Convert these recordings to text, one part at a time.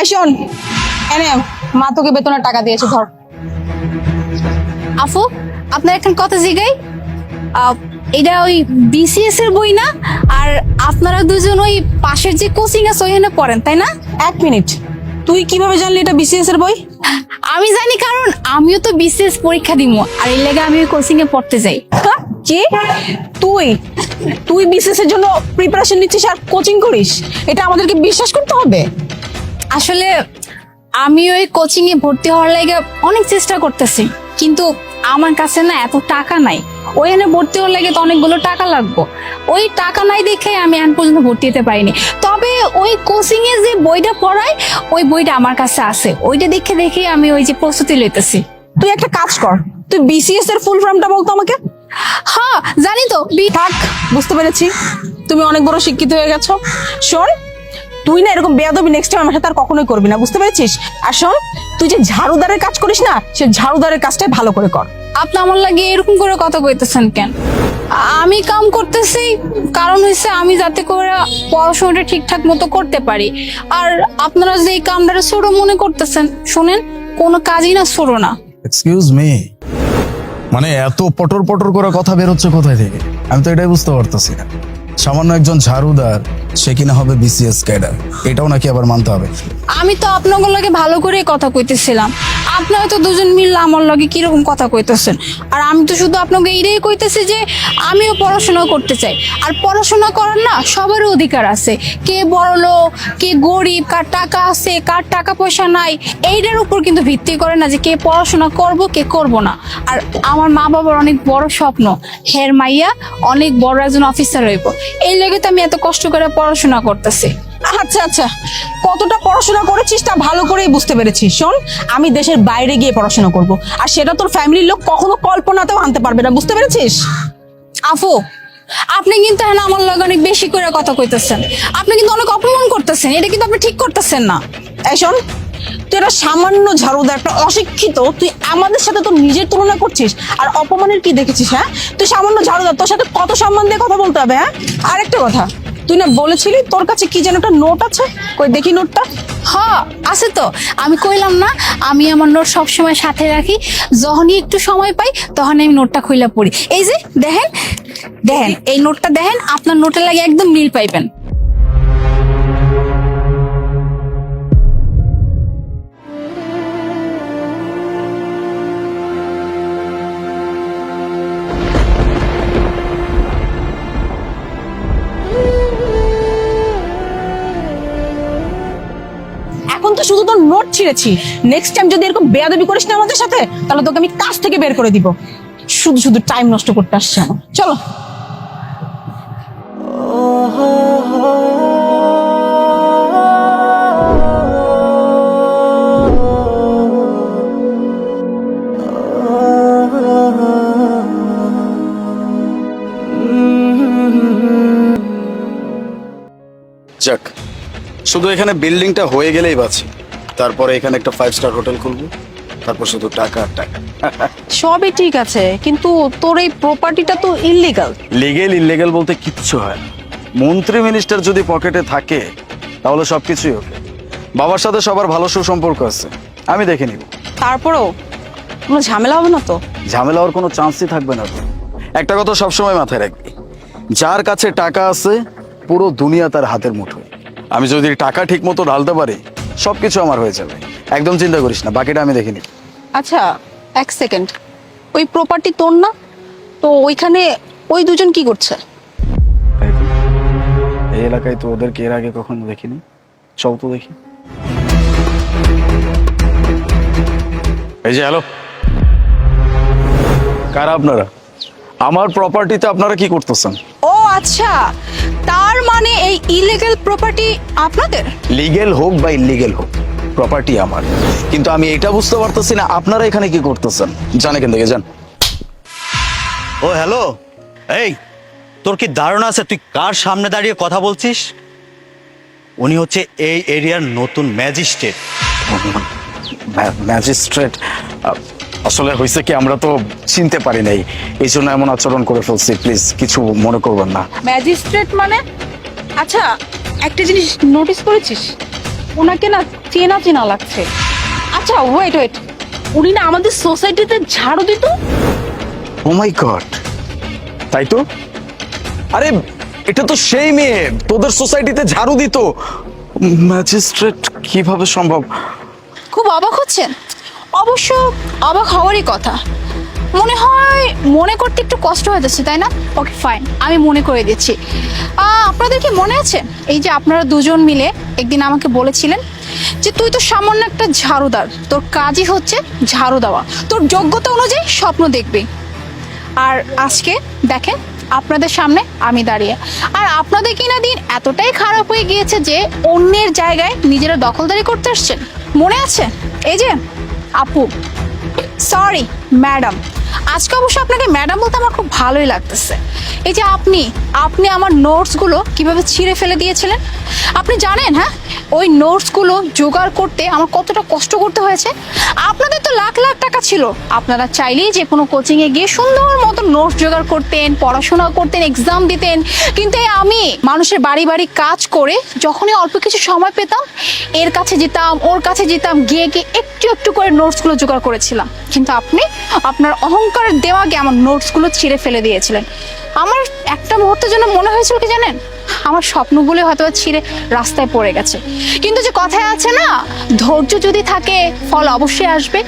এই শোন এনে মা তোকে বেতনের টাকা দিয়েছে ধর। আফু আপনার এখন কথা জিগাই। এটা ওই বিসিএস এর বই না? আর আপনারা দুজন ওই পাশের যে কোচিং আছে ওইখানে পড়েন তাই না? এক মিনিট। তুই কীভাবে জানলি এটা বিসিএস এর বই? আমি জানি কারণ আমিও তো বিসিএস পরীক্ষা দিব আর এই লেগে আমি ওই কোচিং এ পড়তে যাই? কি তুই তুই বিসিএস এর জন্য প্রিপারেশন নিচ্ছিস আর কোচিং করিস এটা আমাদেরকে বিশ্বাস করতে হবে। আসলে আমি ওই কোচিং এ ভর্তি হওয়ার লাগে অনেক চেষ্টা করতেছি কিন্তু আমার কাছে না এত টাকা নাই। ওইখানে ভর্তি হওয়ার লাগে তো অনেকগুলো টাকা লাগবে। ওই টাকা নাই দেখে আমি এখন পর্যন্ত ভর্তি হতে পারিনি। তবে ওই কোচিং এ যে বইটা পড়ায় ওই বইটা আমার কাছে আছে। ওইটা দেখে দেখে আমি ওই যে প্রস্তুতি লইতেছি। তুই একটা কাজ কর তুই বিসিএস এর ফুল ফর্মটা বলতো আমাকে। হ্যাঁ জানি তো। বি- থাক বুঝতে পেরেছি। তুমি অনেক বড় শিক্ষিত হয়ে গেছো। শোন তুই না এরকম বেয়াদবি নেক্সট টাইম আমার সাথে আর কখনোই করবি না বুঝতে পেরেছিস? আর শোন তুই যে ঝাড়ুদারের কাজ করিস না সে ঝাড়ুদারের কাজটাই ভালো করে কর। আপনি আমার লাগে এরকম করে কথা কইতেছেন কেন? আমি কাম করতেছি কারণ হচ্ছে আমি যাতে করে পড়াশোনাটা ঠিকঠাক মতো করতে পারি। আর আপনারা যে এই কামটা ছোট মনে করতেছেন শুনেন কোনো কাজই না ছোট না। এক্সকিউজ মি মানে এত পটর পটর করে কথা বেরোচ্ছে কোথায় থেকে? আমি তো এটাই বুঝতে পারতেছি না। সামান্য একজন ঝাড়ুদার সে কিনা হবে বিসিএস ক্যাডার এটাও নাকি আবার মানতে হবে। আমি তো আপনাদের লগে ভালো করে কথা কইতেছিলাম। আপনারা তো দুজন মিললে আমার লগে কীরকম কথা কইতেছেন? আর আমি তো শুধু আপনাকে এইটাই কইতেছি যে, আমিও পড়াশোনা করতে চাই। আর পড়াশোনা করার না সবারই অধিকার আছে। কে বড় লোক, কে গরিব, কার টাকা আছে, কার টাকা পয়সা নাই, এইটার উপর কিন্তু ভিত্তি করে না যে কে পড়াশোনা করব, কে করব না। আর আমার মা বাবার অনেক বড় স্বপ্ন। হের মাইয়া অনেক বড় একজন অফিসার হইব। এই লেগে তো আমি এত কষ্ট করে পড়াশোনা করতেছি। আচ্ছা আচ্ছা কতটা পড়াশোনা করেছিস তা ভালো করেই বুঝতে পেরেছি। শোন আমি দেশের বাইরে গিয়ে পড়াশোনা করব। আর সেটা তোর ফ্যামিলির লোক কখনো কল্পনাতেও আনতে পারবে না বুঝতে পেরেছিস? আফু আপনি কিন্তু এখন আমার লগে অনেক বেশি করে কথা কইতেছেন। আপনি কিন্তু অনেক অপমান করতেছেন এটা কিন্তু আপনি ঠিক করতেছেন না। এই শোন তুই একটা সামান্য ঝাড়ুদার একটা অশিক্ষিত তুই আমাদের সাথে তোর নিজের তুলনা করছিস আর অপমানের কি দেখেছিস হ্যাঁ? তুই সামান্য ঝাড়ুদার তোর সাথে কত সম্মান দিয়ে কথা বলতে হবে হ্যাঁ? আরেকটা কথা তুই না বলেছিলি তোর কাছে কি যেন একটা নোট আছে? কই দেখি নোটটা হ আছে তো। আমি কইলাম না, আমি আমার নোট সবসময় সাথে রাখি। যখনই একটু সময় পাই তখন আমি নোটটা খুইলা পড়ি। এই যে, দেখেন দেখেন, এই নোটটা দেখেন, আপনার নোটের লাগে একদম মিল পাইবেন। এখন তো শুধু তোর নোট ছিঁড়েছি। নেক্সট টাইম যদি এরকম বেয়াদবি করিস না আমাদের সাথে, তাহলে তোকে আমি কাজ থেকে বের করে দিব। শুধু শুধু টাইম নষ্ট করতে আসছে চলো। শুধু এখানে বিল্ডিংটা হয়ে গেলেই বাঁচি। তারপরে এখানে একটা ফাইভ স্টার হোটেল খুলবো। তারপর শুধু টাকা আর টাকা। সবই ঠিক আছে কিন্তু তোর এই প্রপার্টিটা তো ইলিগাল লিগেল ইলিগেল বলতে কিচ্ছু হয় না। মন্ত্রী মিনিস্টার যদি পকেটে থাকে তাহলে সবকিছুই ওকে বাবার সাথে সবার ভালো সুসম্পর্ক আছে। আমি দেখে নিব। তারপরেও কোনো ঝামেলা হবে না তো? ঝামেলা হওয়ার কোনো চান্সই থাকবে না তো। একটা কথা সবসময় মাথায় রাখবি। যার কাছে টাকা আছে পুরো দুনিয়া তার হাতের মুঠোয় আমি যদি টাকা ঠিক মতো ঢালতে পারি সবকিছু আমার হয়ে যাবে। একদম চিন্তা করিস না বাকিটা আমি দেখে নিব। আচ্ছা এক সেকেন্ড। ওই প্রপার্টি তোর না? তো ওইখানে ওই দুজন কি করছে? এই এলাকায় তো ওদেরকে এর আগে কখনো দেখিনি। চল তো দেখি। এই যে হ্যালো কারা আপনারা? আমার প্রপার্টিতে আপনারা কি করতেছেন? ও আচ্ছা। তার মানে এই ইলিগাল প্রপার্টি আপনাদের? লিগেল হোক বা ইলিগেল হোক প্রপার্টি আমার। কিন্তু আমি এটা বুঝতে পারতেছি না আপনারা এখানে কি করতেছেন? জানে কেন থেকে যান। ও হ্যালো এই তোর কি ধারণা আছে? তুই কার সামনে দাঁড়িয়ে কথা বলছিস? উনি হচ্ছে এই এরিয়ার নতুন ম্যাজিস্ট্রেট। ম্যাজিস্ট্রেট? আসলে হয়েছে কি আমরা তো চিনতে পারি নাই। এই জন্য এমন আচরণ করে ফেলছি প্লিজ কিছু মনে করবেন না। ম্যাজিস্ট্রেট মানে? আচ্ছা একটা জিনিস নোটিস করেছিস? ওনাকে না চেনা চেনা লাগছে। আচ্ছা ওয়েট ওয়েট উনি না আমাদের সোসাইটিতে ঝাড়ু দিত? ও মাই গড তাই তো? আরে এটা তো সেই মেয়ে তোদের সোসাইটিতে ঝাড়ু দিত। ম্যাজিস্ট্রেট কীভাবে সম্ভব? খুব অবাক হচ্ছেন। অবশ্য অবাক হওয়ারই কথা। মনে হয় মনে করতে একটু কষ্ট হয়ে যাচ্ছে তাই না? ওকে ফাইন আমি মনে করে দিচ্ছি। আপনাদের কি মনে আছে? এই যে আপনারা দুজন মিলে একদিন আমাকে বলেছিলেন যে, তুই তো সামান্য একটা ঝাড়ুদার, তোর কাজই হচ্ছে ঝাড়ু দেওয়া। তোর যোগ্যতা অনুযায়ী স্বপ্ন দেখবি। আর আজকে দেখেন, আপনাদের সামনে আমি দাঁড়িয়ে। আর আপনাদের কিনা দিন এতটাই খারাপ হয়ে গিয়েছে যে, অন্যের জায়গায় নিজেরা দখলদারি করতে আসছেন? মনে আছে? এই যে আপু। সরি ম্যাডাম আজকে অবশ্য আপনাকে ম্যাডাম বলতে আমার খুব ভালোই লাগতেছে। এই যে আপনি আপনি আমার নোটসগুলো কীভাবে ছিঁড়ে ফেলে দিয়েছিলেন? আপনি জানেন হ্যাঁ? ওই নোটসগুলো জোগাড় করতে আমার কতটা কষ্ট করতে হয়েছে? আপনাদের তো লাখ লাখ টাকা ছিল। আপনারা চাইলেই যে কোনো কোচিংয়ে গিয়ে সুন্দর মতো নোটস জোগাড় করতেন পড়াশোনা করতেন এক্সাম দিতেন। কিন্তু আমি মানুষের বাড়ি বাড়ি কাজ করে যখনই অল্প কিছু সময় পেতাম, এর কাছে যেতাম, ওর কাছে যেতাম, গিয়ে গিয়ে একটু একটু করে নোটসগুলো জোগাড় করেছিলাম। কিন্তু আপনি আপনার অহংকারের দেওয়াকে আমার নোটসগুলো ছিঁড়ে ফেলে দিয়েছিলেন। আমার একটা মুহূর্তের জন্য মনে হয়েছিল কি জানেন? আমার স্বপ্নগুলো হয়তো ছিঁড়ে রাস্তায় পড়ে গেছে। কিন্তু যে কথায় আছে না, ধৈর্য যদি থাকে, ফল অবশ্যই আসবে।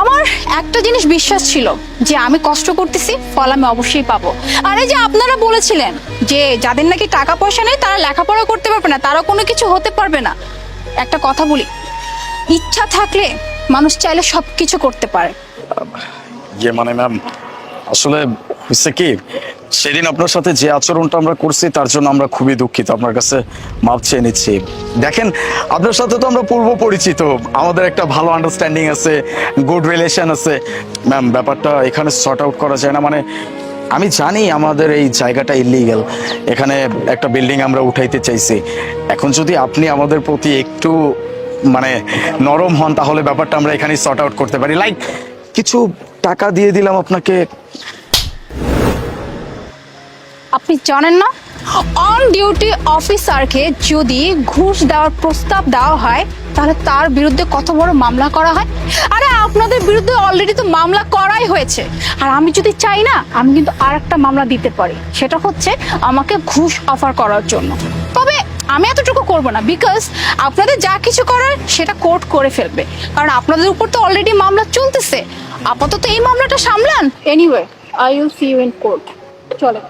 আমার একটা জিনিস বিশ্বাস ছিল, যে আমি কষ্ট করতেছি, ফল আমি অবশ্যই পাবো। আর এই যে আপনারা বলেছিলেন, যে যাদের নাকি টাকা পয়সা নেই, তারা লেখাপড়া করতে পারবে না, তারা কোনো কিছু হতে পারবে না। একটা কথা বলি, ইচ্ছা থাকলে মানুষ চাইলে সব কিছু করতে পারে। ইয়ে মানে ম্যাম আসলে হচ্ছে কি, সেদিন আপনার সাথে যে আচরণটা আমরা করছি, তার জন্য আমরা খুবই দুঃখিত, আপনার কাছে মাপ চেয়ে নিচ্ছি। দেখেন, আপনার সাথে তো আমরা পূর্ব পরিচিত, আমাদের একটা ভালো আন্ডারস্ট্যান্ডিং আছে গুড রিলেশন আছে। ম্যাম ব্যাপারটা এখানে সর্ট আউট করা যায় না মানে আমি জানি আমাদের এই জায়গাটা ইলিগাল এখানে একটা বিল্ডিং আমরা উঠাইতে চাইছি। এখন যদি আপনি আমাদের প্রতি একটু মানে নরম হন, তাহলে ব্যাপারটা আমরা এখানে শর্ট আউট করতে পারি। লাইক কিছু টাকা দিয়ে দিলাম আপনাকে। আপনি জানেন না? অন ডিউটি অফিসারকে যদি ঘুষ দেওয়ার প্রস্তাব দেওয়া হয়, তাহলে তার বিরুদ্ধে কত বড় মামলা করা হয়? আরে, আপনাদের বিরুদ্ধে অলরেডি তো মামলা করাই হয়েছে। আর আমি যদি চাই না, আমি কিন্তু আর একটা মামলা দিতে পারি। সেটা হচ্ছে আমাকে ঘুষ অফার করার জন্য। তবে আমি এতটুকু করব না বিকজ আপনাদের যা কিছু করার সেটা কোর্ট করে ফেলবে। কারণ আপনাদের উপর তো অলরেডি মামলা চলতেছে। আপাতত এই মামলাটা সামলান anyway I will see you in court চলে